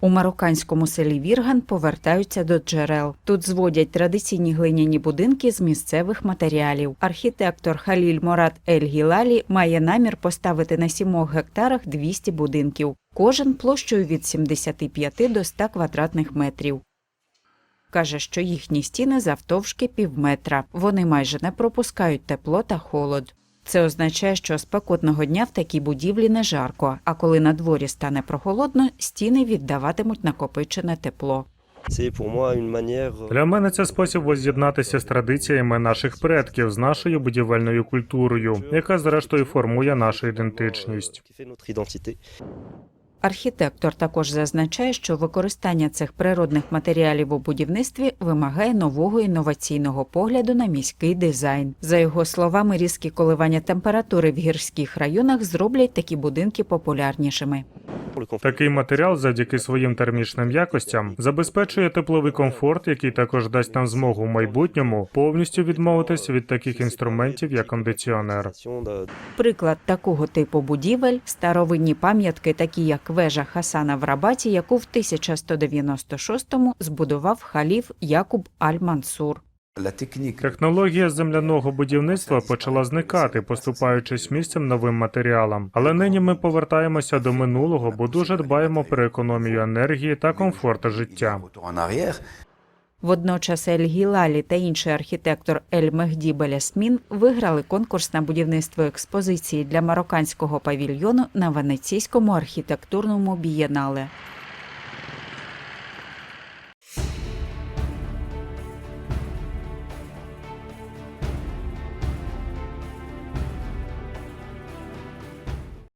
У марокканському селі Вірган повертаються до джерел. Тут зводять традиційні глиняні будинки з місцевих матеріалів. Архітектор Халіль Морат Ель Гілалі має намір поставити на 7 гектарах 200 будинків, кожен площею від 75 до 100 квадратних метрів. Каже, що їхні стіни завтовшки півметра. Вони майже не пропускають тепло та холод. Це означає, що спекотного дня в такій будівлі не жарко, а коли на дворі стане прохолодно, стіни віддаватимуть накопичене тепло. Для мене це спосіб воз'єднатися з традиціями наших предків, з нашою будівельною культурою, яка зрештою формує нашу ідентичність. Архітектор також зазначає, що використання цих природних матеріалів у будівництві вимагає нового інноваційного погляду на міський дизайн. За його словами, різкі коливання температури в гірських районах зроблять такі будинки популярнішими. Такий матеріал завдяки своїм термічним якостям забезпечує тепловий комфорт, який також дасть нам змогу в майбутньому повністю відмовитися від таких інструментів, як кондиціонер. Приклад такого типу будівель старовинні пам'ятки, такі як вежа Хасана в Рабаті, яку в 1196-му збудував халіф Якуб Аль-Мансур. Технологія земляного будівництва почала зникати, поступаючись місцем новим матеріалам. Але нині ми повертаємося до минулого, бо дуже дбаємо про економію енергії та комфорт життя. Водночас Ель Гілалі та інший архітектор Ель Мехді Белясмін виграли конкурс на будівництво експозиції для марокканського павільйону на Венеційському архітектурному бієнале.